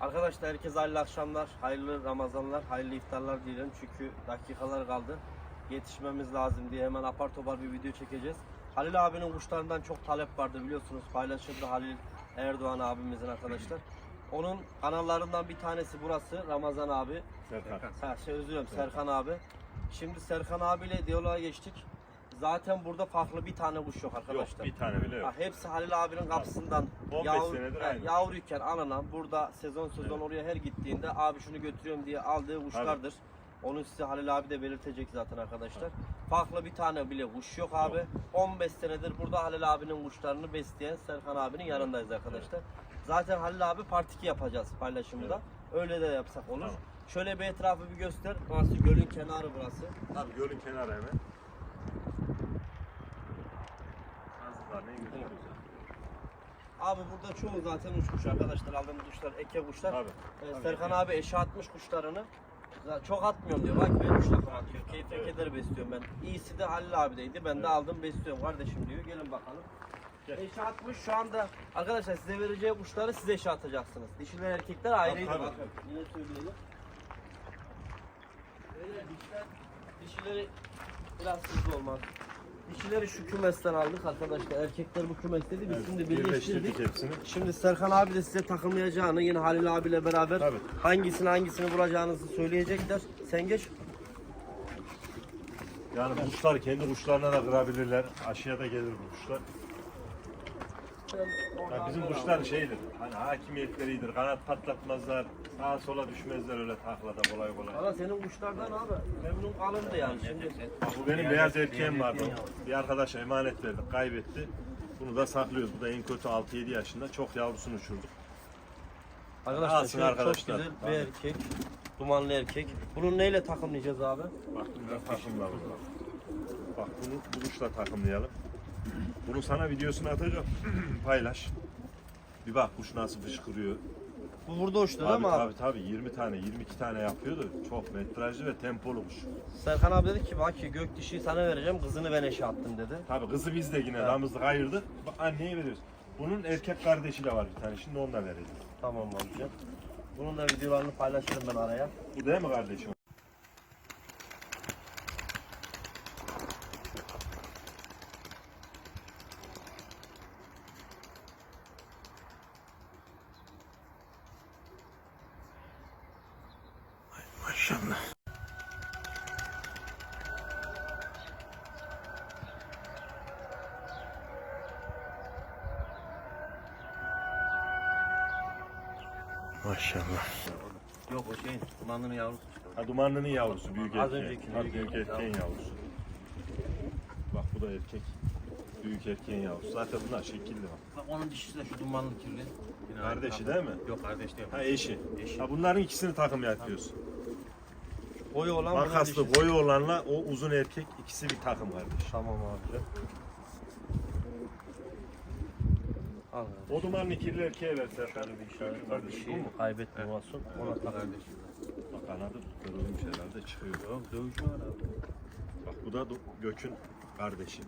Arkadaşlar herkese hayırlı akşamlar, hayırlı Ramazanlar, hayırlı iftarlar dilerim. Çünkü dakikalar kaldı. Yetişmemiz lazım diye hemen apar topar bir video çekeceğiz. Halil abinin kuşlarından çok talep vardı biliyorsunuz. Paylaşıldı Halil Erdoğan abimizin arkadaşlar. Onun kanallarından bir tanesi burası Ramazan abi. Serkan. Ha, şey özür dilerim Serkan abi. Şimdi Serkan abiyle diyaloğa geçtik. Zaten burada farklı bir tane kuş yok Yok arkadaşlar. bir tane bile yok. Ha, hepsi Halil abinin kapısından 15 yavru, senedir aynı. yavruyken alınan burada sezon sezon oraya her gittiğinde abi şunu götürüyorum diye aldığı kuşlardır. Onu size Halil abi de belirtecek zaten arkadaşlar. Farklı bir tane bile kuş yok abi. 15 senedir burada Halil abinin kuşlarını besleyen Serkan abinin yanındayız arkadaşlar. Zaten Halil abi part 2 yapacağız paylaşımda. Öyle de yapsak olur. Tamam. Şöyle bir etrafı bir göster. Burası gölün kenarı burası. Tabii gölün kenarı hemen. Kazıklar ne güzel. Abi burada çoğu zaten uç kuş arkadaşlar. Aldığımız kuşlar eke kuşlar. Tabii. Ee, Tabii, Serkan abi eşe atmış kuşlarını. Çok atmıyorum diyor. Bak ben üç takım atıyor. Keyif Evet. besliyorum ben. İyisi de Halil abideydi. Ben de aldım besliyorum kardeşim diyor. Gelin bakalım. Gel. Eşe atmış şu anda arkadaşlar size vereceği kuşları siz eşe atacaksınız. Dişiler erkekler ayrıydı tabii. bakın. Yine söyleyelim. Böyle dişler, dişileri biraz hızlı olmaz. Dişileri şu kümesten aldık arkadaşlar. Erkekler bu kümesteydi. Biz şimdi birleştirdik birleştirdik. hepsini. Şimdi Serkan abi de size takımlayacağını yine Halil abiyle beraber Tabii. hangisini hangisini bulacağınızı söyleyecekler. Sen geç. Yani kuşlar kendi kuşlarına da kırabilirler. Aşıya da gelir bu kuşlar. Ya bizim kuşlar şeydir. Hani hakimiyetleri iyidir. Kanat patlatmazlar. Sağa sola düşmezler öyle taklada kolay kolay. Valla senin kuşlardan abi memnun kalındı yani şimdi. Bak bu benim beyaz erkeğim vardı. Bir arkadaşa emanet verdik. Kaybetti. Bunu da saklıyoruz. Bu da en kötü 6-7 yaşında. Çok yavrusunu uçurduk. Arkadaşlar Alsın şöyle arkadaşlar. çok güzel bir Tabii. erkek. Dumanlı erkek. Bunu neyle takımlayacağız abi? Bak bunu takımlayalım. Bak bunu bu kuşla takımlayalım. Bunu sana videosunu atacağım. Paylaş. Bir bak kuş nasıl fışkırıyor. Bu burada uçtu değil Tabii mi abi? tabii tabii 20 tane 22 tane yapıyordu. Çok metrajlı ve tempolu kuş. Serkan abi dedi ki bak ki gök dişiyi sana vereceğim kızını ben eşe attım dedi. Tabii kızı biz de yine damızlık ayırdık. Bak anneye veriyoruz. Bunun erkek kardeşi de var bir tane. Şimdi onu da vereceğim. Tamam amca. Bunun da videolarını paylaşırım ben araya. Bu değil mi kardeşim? Maşallah. Maşallah. Yok o şey dumanlının yavrusu. Ha dumanlının yavrusu büyük Az erkeğin. önceki Ha, büyük büyük erkek erkeğin yavrusu. Bak bu da erkek. Büyük erkeğin yavrusu. Zaten bunlar şekilli bak. Bak onun dişisi de şu dumanlı kirli. Kardeşi değil mi? Yok kardeş değil. Ha eşi. Eşi. Ha bunların ikisini takım yapıyorsun. Boyu olan bunun Makaslı boyu olanla o uzun erkek ikisi bir takım kardeş. Tamam abi. Al abi. O dumanlı kirli erkeğe ver Serkan'ı bir şey. bir Kardeşim bu şey mu? kaybetmiyorsun. Ona tak kardeşim. Bak kanadı kırılmış herhalde çıkıyor. Yok dövüşü var abi. Bak bu da Do- Gök'ün kardeşi.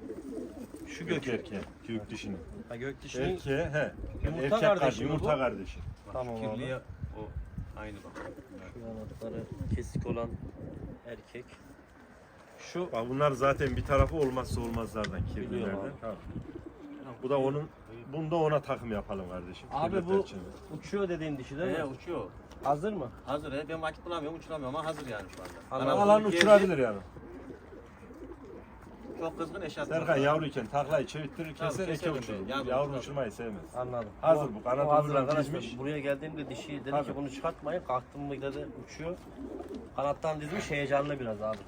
Şu Gök gök. erkeği. Gök dişinin. Ha gök dişinin. Erkeğe he. Yumurta erkek kardeşi kardeşi. mi bu? Yumurta kardeşi. Tamam abi. Kirliye o aynı bak. Şu yanakları kesik olan erkek. Şu Bak bunlar zaten bir tarafı olmazsa olmazlardan Biliyorum kirlilerden. abi. Tamam. Bu da onun bunda ona takım yapalım kardeşim. abi bu perçemi. uçuyor dediğin dişi değil He mi? uçuyor. Hazır mı? Hazır he. Ben vakit bulamıyorum uçuramıyorum ama hazır yani şu anda. Alan bir uçurabilir yani. Çok kızgın eşat. Serkan yavruyken taklayı çevirttirir Tamam, keser eke uçurur. Yavru Yavru uçurur. uçurmayı sevmez. Anladım. Hazır bu, kanadı O hazır arkadaşlar. dizmiş. Buraya geldiğimde dişi dedi Tabii. ki bunu çıkartmayın. Kalktım mı dedi uçuyor. Kanattan dizmiş heyecanlı biraz abi.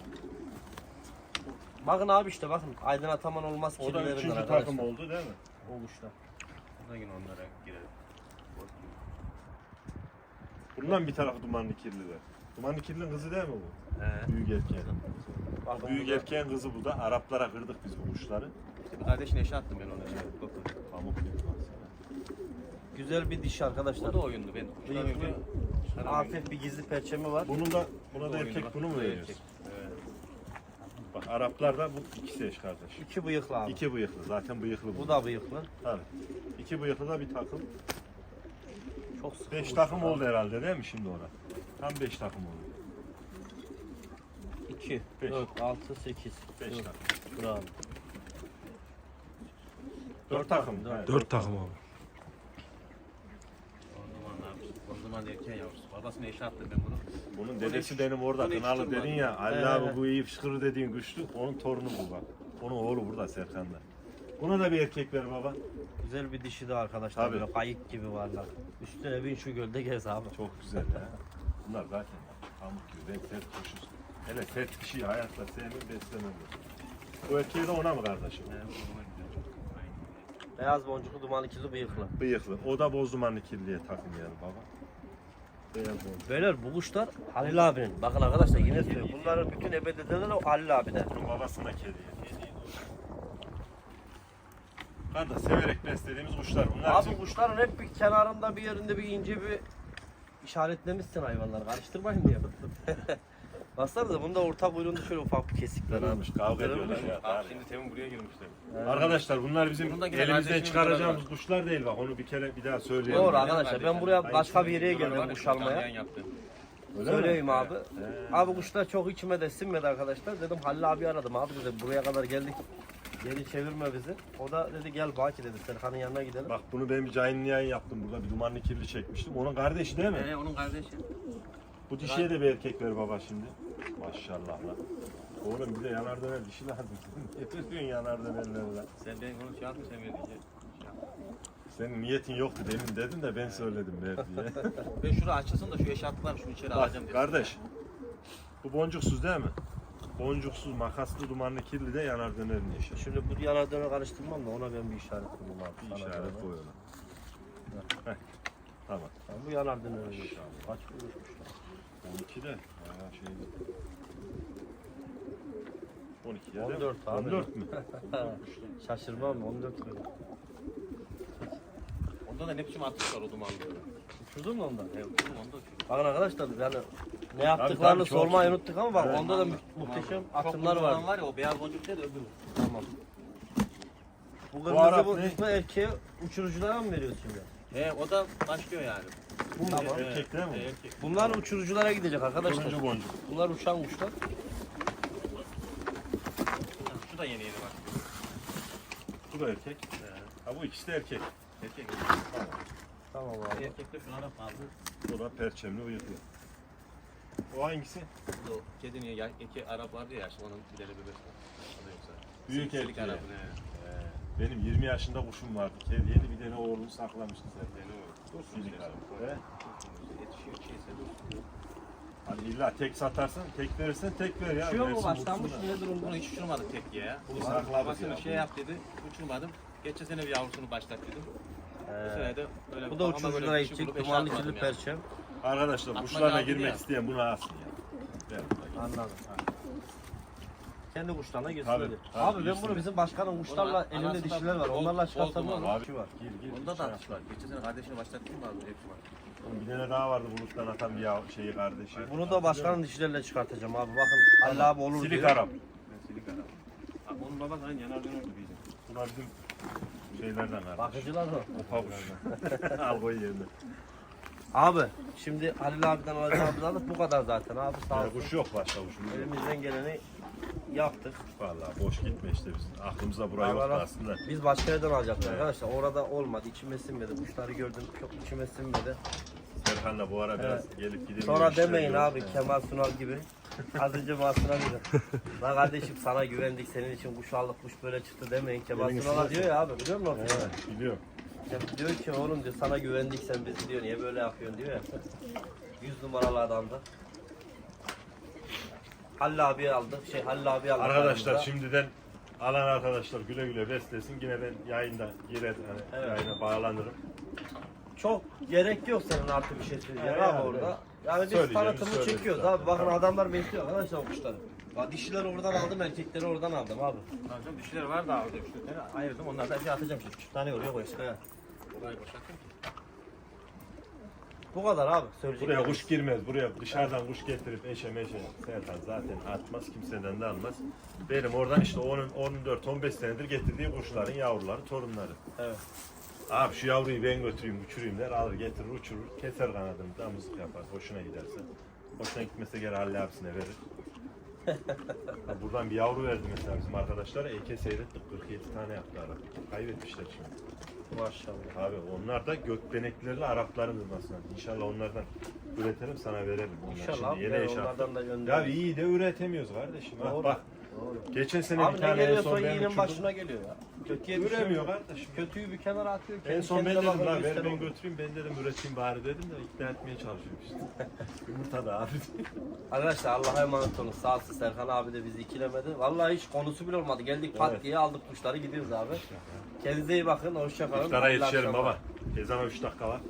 Bakın abi işte bakın Aydın Ataman olmaz O da kirlilerinden üçüncü arkadaşlar. takım oldu değil mi? O kuşlar. O da yine onlara girer. Bundan bir tarafı dumanlı kirliler. Dumanlı kirlinin kızı değil mi bu? He. Büyük erkeğin. Bakın Büyük erkeğin kızı bu da. Araplara kırdık biz bu kuşları. İşte bir kardeşine eşe attım ben ona. Şey, doktor. Pamuk gibi. Güzel bir dişi arkadaşlar. O da oyundu ben. Bıyıklı, hafif bir gizli perçemi var. Bunun da buna da erkek bak. bunu mu Bu da veriyoruz? erkek. Evet. Bak Araplarda bu ikisi eş kardeş. İki bıyıklı abi. İki bıyıklı. Zaten bıyıklı bu. Bu da bıyıklı. Tabii. İki bıyıklı da bir takım. Çok sıkı 5 kuş takım oldu herhalde değil mi şimdi orada? Tam 5 takım oldu. 2, Beş. 4, 6, 8. 5 takım. Bravo. 4 takım. dört. evet. Dört takım abi. O zaman erken yavrusu. Babasına eşe attım ben bunu. Bunun dedesi benim orada Bunu kınalı dedin ya. Ali abi bu iyi fışkırı dediğin güçlü. Onun torunu bu bak. Onun oğlu burada Serkan'da. Buna da bir erkek ver baba. Güzel bir dişi de arkadaşlar. Tabii. Böyle kayık gibi varlar. Üstüne bin şu gölde gez abi. Çok güzel ya. Bunlar zaten pamuk gibi. Ben sert kuşuz. Hele sert kişiyi hayatta sevmem beslemem. Bu erkeği de ona mı kardeşim? Beyaz boncuklu duman ikili bıyıklı. Bıyıklı. O da bozdumanlı kirliye takım yani baba. Beyaz boncuk. Beyler bu kuşlar Halil abinin. Bakın arkadaşlar yine söylüyorum. Bunların bütün ebededeler o Halil abide. Bunun babasına kediye. Kardeş severek beslediğimiz kuşlar bunlar. Abi bizim- kuşların hep bir kenarında bir yerinde bir ince bir işaretlemişsin hayvanları. Karıştırmayın diye. Baksanıza bunda orta kuyruğunda şöyle ufak bir kesikler abi. Kırılmış, kavga ediyorlar ya. Abi şimdi Temin buraya girmişler. Arkadaşlar bunlar bizim Bundan elimizden kardeşimiz çıkaracağımız kuşlar değil bak onu bir kere bir daha söyleyelim. Doğru arkadaşlar ben buraya başka bir yere geldim kuş almaya. Öyle mi? Söyleyeyim abi. Abi kuşlar çok içime de sinmedi arkadaşlar. Dedim Halil abi aradım abi dedim buraya kadar geldik. Geri çevirme bizi. O da dedi gel Baki dedi Serkan'ın yanına gidelim. Bak bunu ben bir cahil yayın yaptım burada bir dumanlı kirli çekmiştim. Onun kardeşi değil mi? He, onun kardeşi. Bu dişiye de bir erkek ver baba şimdi. Maşallah lan. Oğlum bir de yanar döner dişi lazım. Ne diyorsun yanar dönerleri lan? Sen ben onu şey yaptın sen ver diyecek. Senin niyetin yoktu demin dedin de ben söyledim ver diye. Ben şurayı açılsın da şu eşartlar şunu içeri alacağım Bak dedim. kardeş. Bu boncuksuz değil mi? Boncuksuz, makaslı, dumanlı, kirli de yanar dönerin eşi. Şimdi bu yanardağını karıştırmam da ona ben bir işaret buldum abi. Bir sana işaret koy ona. Heh, Tamam. Tamam, bu yanardağını öyle. Kaç kuruşmuşlar. 12 de. Ha, şey. 12 ya. 14 abi. 14 mü? Şaşırmam 14 lira. Onda da ne biçim atış var o dumanlı. Uçurdun mu ondan? Evet, onda uçuyor. Bakın arkadaşlar yani ne yaptıklarını tabii, çok- sormayı unuttuk ama bak Evet. onda da mu- muhteşem atımlar var. var. ya o beyaz boncuk değil de öbürü. Tamam. Bu kırmızı Arap bu ne? ismi erkeğe uçuruculara mı veriyorsun şimdi? He o da başlıyor yani. Bu tamam. Erkek değil mi? Erkek. Bunlar uçuruculara gidecek arkadaşlar. Turuncu boncuk. Bunlar uçan kuşlar. Da yeni yeni bak. Bu da erkek. Ha bu ikisi de erkek. Erkek. Tamam abi. Erkekte şuna da kaldı. Bu da perçemli uyuklu. O hangisi? O kedi niye ya? İki Arap vardı ya işte onun bir tane bebesi var. O da yoksa. Büyük erkeği. Arap ne? Ee, benim 20 yaşında kuşum vardı. Kediydi bir tane oğlum saklamıştı zaten. Yani o. Silik Arap. He? Yetişiyor şeyse dur. Hani illa tek satarsan, tek verirsen tek ver ya. Uçuyor mu Versin başlanmış bulsun da. ne durumda? Bunu hiç uçurmadık tekkiye ya. Bunu sakladık Babasını ya. şey yap dedi. Uçurmadım. Geçen sene bir yavrusunu başlat dedim. Bu sene de öyle Bu da kafama böyle uçuruculara bir şey gidecek. bulup Dumanlı kirli yani. perçem. Arkadaşlar Atma kuşlarla geldi girmek ya. isteyen bunu alsın ya. Ver. Anladım. Kendi kuşlarına girsin Tabii, tabii, Abi ben bunu bizim başkanın kuşlarla Onun elinde dişiler var. Onlarla? Abi Dişi var. gir gir. Onda da atış var. Geçen sene kardeşine başlattım vardı hepsi var. Bir tane daha vardı buluttan atan bir yav şeyi kardeşi. Bunu da başkanın dişilerle çıkartacağım abi. Bakın Halil abi olur Silik diyor. Arap. Ben silik Arap. Abi onun babası aynı yanar dönerdi bizim. Bunlar bizim şeylerden kardeş. Bakıcılar o. Opa kuş. Al koy yerine. Abi şimdi Halil abiden alacağımız aldık bu kadar zaten abi sağ olsun. kuş yok başka kuşumuz yok. Elimizden geleni yaptık. Vallahi boş gitme işte biz. Aklımızda buraya yoktu aslında. Biz başka yerden alacaktık Evet. arkadaşlar. Orada olmadı. içime sinmedi. Kuşları gördüm. Çok içime sinmedi. Serkan'la bu ara biraz gelip gidelim. Sonra demeyin abi Kemal Sunal gibi. Az önce Mahsun'a dedi. Lan kardeşim sana güvendik senin için kuş aldık kuş böyle çıktı demeyin. Kemal Sunal'a diyor ya abi biliyor musun? Evet, biliyorum. Ya diyor ki oğlum diyor sana güvendik sen bizi diyor niye böyle yapıyorsun diyor ya. 100 numaralı adamdı. Halil abi aldık. Şey Halil abi aldık. Arkadaşlar aramızda. şimdiden alan arkadaşlar güle güle beslesin. Yine ben yayında girer hani Evet. yayına bağlanırım. çok gerek yok senin artık bir şey söyleyeceğin Evet, abi yani orada. Yani biz Söyleyeceğimizi tanıtımı söyledik çekiyoruz zaten. abi. Bakın adamlar besliyor arkadaşlar o kuşları. Bak dişileri oradan aldım, erkekleri oradan aldım abi. Dişleri var da orada dört tane ayırdım. Onlardan bir atacağım şimdi. Tane oraya. Orayı boşalttım ki. Bu kadar abi söyleyecek. Buraya kuş girmez. Buraya dışarıdan kuş getirip eşe meşe Serkan zaten atmaz. Kimseden de almaz. Benim oradan işte 10, 14, 15 senedir getirdiği kuşların yavruları, torunları. Evet. Abi şu yavruyu ben götüreyim uçurayım der alır getirir uçurur keser kanadını damızlık yapar hoşuna giderse. Hoşuna gitmese geri Halil abisine verir. Ha, Buradan bir yavru verdi mesela bizim arkadaşlara EK seyrettik 47 tane yaptı Arap. Kaybetmişler şimdi. Maşallah. Abi onlar da gökbeneklerle Arapların ırmasından. İnşallah onlardan üretelim sana verelim. Onlar İnşallah abi, yeni eş onlardan da Ya göndereyim. iyi de üretemiyoruz kardeşim. Doğru. bak Doğru. geçen sene Abi bir ne tane en geliyorsa son ben yiğinin uçurdum. başına geliyor ya. Kötüye Üremiyor yok. kardeşim. Kötüyü bir kenara atıyor. En kendi son ben kendine dedim bakıyor, la bir ver ben oldu. götüreyim ben dedim üreteyim bari dedim de ikna etmeye çalışıyorum işte. Yumurta da abi. Arkadaşlar Allah'a emanet olun. Sağ olsun Serkan abi de bizi ikilemedi. Vallahi hiç konusu bile olmadı. Geldik pat Evet. diye aldık kuşları gidiyoruz abi. Kendinize iyi bakın. Hoşça kalın. Kuşlara Hayırlı yetişelim akşamlar. baba. Ezana 3 dakika var.